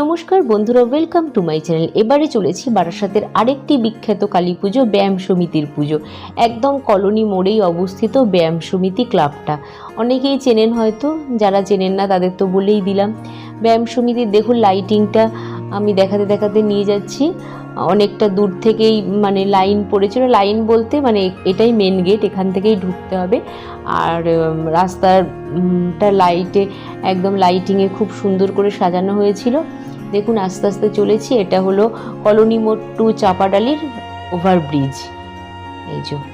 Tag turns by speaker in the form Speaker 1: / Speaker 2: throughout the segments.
Speaker 1: নমস্কার বন্ধুরা welcome to my channel এবারে চলেছি বারাসাতের আরেকটি বিখ্যাত কালী পুজো, ব্যায়াম সমিতির পুজো। একদম কলোনি মোড়েই অবস্থিত ব্যায়াম সমিতি ক্লাবটা। অনেকেই চেনেন হয়তো, যারা চেনেন না তাদের তো বলেই দিলাম। ব্যায়াম সমিতির দেখুন লাইটিংটা আমি দেখাতে দেখাতে নিয়ে যাচ্ছি। অনেকটা দূর থেকেই মানে লাইন পড়েছিল। লাইন বলতে মানে এটাই মেন গেট এখান থেকেই ঢুকতে হবে। আর উম, রাস্তার উম, টা লাইটে একদম লাইটিংয়ে খুব সুন্দর করে সাজানো হয়েছিল। দেখুন আস্তে আস্তে চলেছি। এটা হলো কলোনি মোড় টু চাপাডালির ওভারব্রিজ এই যে।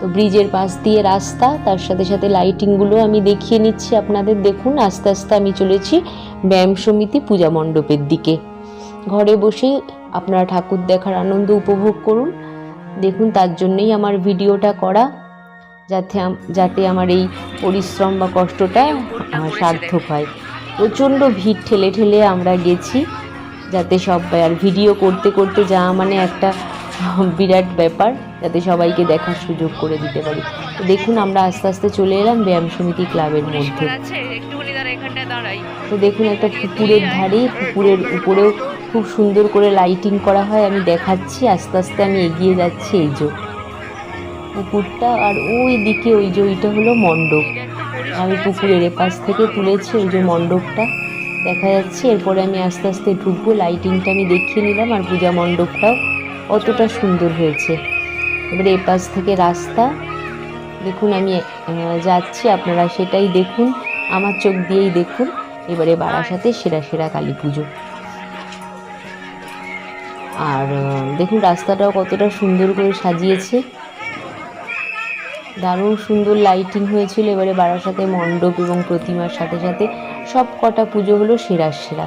Speaker 1: তো ব্রিজের পাশ দিয়ে রাস্তা তার সাথে সাথে লাইটিংগুলো আমি দেখিয়ে নিচ্ছি আপনাদের। দেখুন আস্তে আস্তে আমি চলেছি ব্যায়াম সমিতি পূজা মণ্ডপের দিকে। ঘরে বসে আপনারা ঠাকুর দেখার আনন্দ উপভোগ করুন। দেখুন তার জন্যই আমার ভিডিওটা করা যাতে যাতে আমার এই পরিশ্রম বা কষ্টটা আহ, সার্থক হয়। প্রচণ্ড ভিড় ঠেলে ঠেলে আমরা গেছি যাতে সবাই আর ভিডিও করতে করতে যাওয়া মানে একটা বিরাট ব্যাপার যাতে সবাইকে দেখার সুযোগ করে দিতে পারি। তো দেখুন আমরা আস্তে আস্তে চলে এলাম ব্যায়াম সমিতি ক্লাবের মধ্যে। তো দেখুন একটা পুকুরের ধারে পুকুরের উপরেও খুব সুন্দর করে লাইটিং করা হয় আমি দেখাচ্ছি আস্তে আস্তে আমি এগিয়ে যাচ্ছি এই যে। পুকুরটা আর ওই দিকে ওই যে ওইটা হলো মণ্ডপ। আমি পুকুরের এপাশ থেকে তুলেছি ওই যে মণ্ডপটা। দেখা যাচ্ছে এরপরে আমি আস্তে আস্তে ঢুকবো লাইটিংটা আমি দেখিয়ে নিলাম আর পূজা মণ্ডপটাও। অতটা সুন্দর হয়েছে। এবারে এপাশ থেকে রাস্তা। দেখুন আমি যাচ্ছি, আপনারা সেটাই দেখুন। আমার চোখ দিয়েই দেখুন। এবারে বারাসাতে সেরা সেরা কালী পুজো। আর দেখুন রাস্তাটাও কতটা সুন্দর করে সাজিয়েছে। দারুণ সুন্দর লাইটিং হয়েছিল। এবারে বারাসাতে মণ্ডপ এবং প্রতিমার সাথে সাথে সব কটা পুজো হলো সেরা সেরা।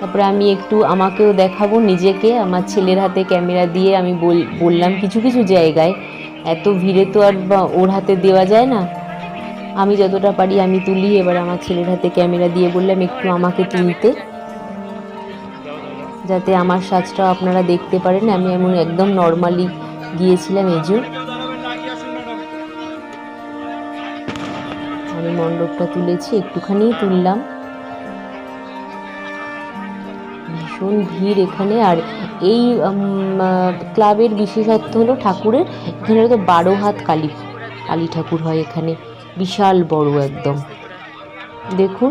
Speaker 1: তারপরে আমি একটু আমাকেও দেখাবো নিজেকে, আমার ছেলের হাতে ক্যামেরা দিয়ে আমি বল- বললাম কিছু কিছু জায়গায়, এত ভিড়ে তো আর ওর হাতে দেওয়া যায় না। আমি যতটা পারি আমি তুলি, এবার আমার ছেলের হাতে ক্যামেরা দিয়ে বললাম একটু আমাকে তুলতে। যাতে আমার সাজটাও আপনারা দেখতে পারেন, আমি এমন একদম নর্মালি গিয়েছিলাম এজো। আমি মণ্ডপটা তুলেছি, একটুখানি তুললাম। ভীষণ ভিড় এখানে। আর এই ক্লাবের বিশেষত্ব হলো ঠাকুরের, এখানে তো বারো হাত কালী কালী ঠাকুর হয় এখানে। বিশাল বড় একদম। দেখুন,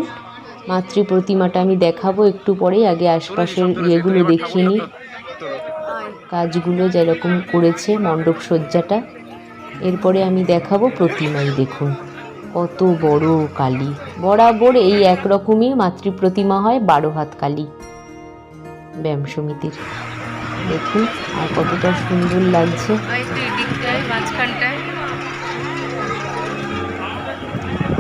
Speaker 1: মাতৃ প্রতিমাটা আমি দেখাবো একটু পরেই, আগে আশপাশের ইয়েগুলো দেখিয়ে নিই। কাজগুলো যেরকম করেছে মণ্ডপ সজ্জাটা। এরপরে আমি দেখাবো প্রতিমাই, দেখুন। কত বড় কালী। বরাবর এই একরকমই মাতৃ প্রতিমা হয় বারো হাত কালী। ব্যায়াম সমিতির। দেখুন আর কতটা সুন্দর লাগছে।
Speaker 2: মাঝখানটায়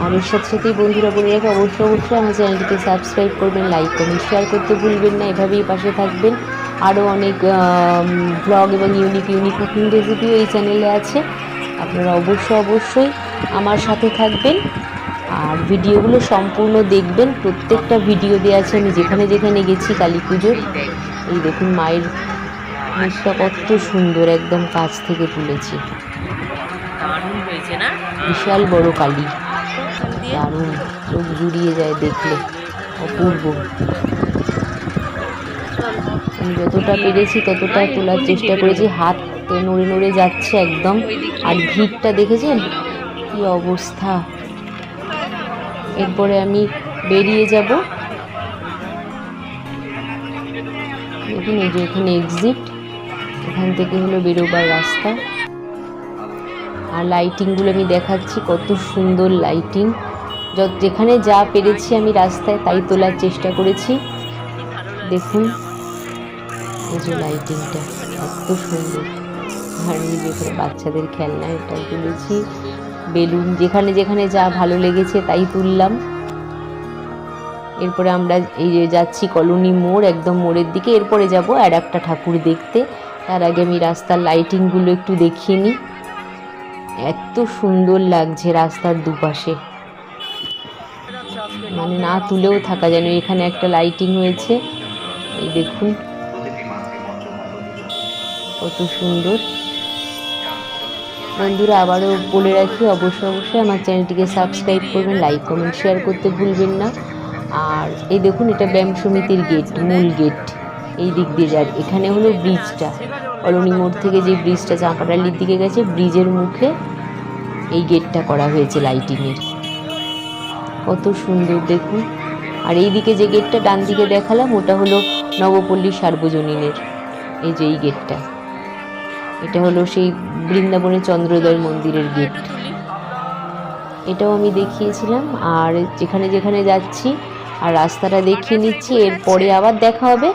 Speaker 1: আর এর সাথে সাথেই বন্ধুরা বলে রাখে, অবশ্যই অবশ্যই আমার চ্যানেলটিকে সাবস্ক্রাইব করবেন লাইক কমেন্ট শেয়ার করতে ভুলবেন না, এভাবেই পাশে থাকবেন। আরও অনেক ব্লগ এবং ইউনিক ইউনিক কুকিং রেসিপিও এই চ্যানেলে আছে। আপনারা অবশ্যই অবশ্যই আমার সাথে থাকবেন। আর ভিডিওগুলো সম্পূর্ণ দেখবেন। প্রত্যেকটা ভিডিও দেওয়া আছে। আমি যেখানে যেখানে গেছি কালী পুজোর এই দেখুন মায়ের মুখটা কত সুন্দর একদম কাছ থেকে তুলেছি। বিশাল বড় কালী। দারুণ। চোখ জুড়িয়ে যায় দেখলে। অপূর্ব। আমি যতটা পেরেছি ততটা তোলার চেষ্টা করেছি। হাত নড়ে নড়ে যাচ্ছে একদম। আর ভিড়টা দেখেছেন? কি অবস্থা। এরপরে আমি বেরিয়ে যাব। দেখুন, এই যে এখানে এক্সিট এখান থেকে হলো বেরোবার রাস্তা। আর লাইটিংগুলো আমি দেখাচ্ছি, কত সুন্দর লাইটিং যত যেখানে যা পেরেছি আমি রাস্তায় তাই তোলার চেষ্টা করেছি। দেখুন, এই যে লাইটিংটা এত সুন্দর। আর এই বাচ্চাদের খেলনা, এটা তুলেছি। বেলুন, যেখানে যেখানে যা ভালো লেগেছে তাই তুললাম। এরপরে আমরা এই যে যাচ্ছি কলোনি মোড়, একদম মোড়ের দিকে। এরপরে যাব আর একটা ঠাকুর দেখতে। তার আগে আমি রাস্তার লাইটিংগুলো একটু দেখিয়ে নিই। এত সুন্দর লাগছে রাস্তার দুপাশে। মানে না তুলেও থাকা যেন এখানে একটা লাইটিং হয়েছে। এই দেখুন। কত সুন্দর। বন্ধুরা, আবারও বলে রাখি, অবশ্যই অবশ্যই আমার চ্যানেলটিকে সাবস্ক্রাইব করবেন, লাইক, কমেন্ট, শেয়ার করতে ভুলবেন না। আর এই দেখুন, এটা ব্যায়াম সমিতির গেট মূল গেট এই দিক দিয়ে যার। এখানে হলো ব্রিজটা। কলোনি মোড় থেকে যে ব্রিজটা চাঁপাডালির দিকে গেছে, ব্রিজের মুখে এই গেটটা করা হয়েছে লাইটিংয়ের কত সুন্দর দেখুন। আর এই দিকে যে গেটটা ডান দিকে দেখালাম, ওটা হলো নবপল্লী সার্বজনীনের, এই যে এই গেটটা এটা হলো সেই বৃন্দাবনের চন্দ্রোদয় মন্দিরের গেট এটাও আমি দেখিয়েছিলাম আর যেখানে যেখানে যাচ্ছি আর রাস্তাটা দেখিয়ে নিচ্ছি এরপরে আবার দেখা হবে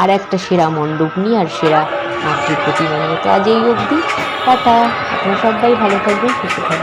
Speaker 1: আর একটা সেরা মণ্ডপ নিয়ে আর সেরা মাতৃ প্রতিমা নিয়ে। তো আজ এই অবধি টাটা। আপনারা সবাই ভালো থাকবেন সুস্থ থাকবেন।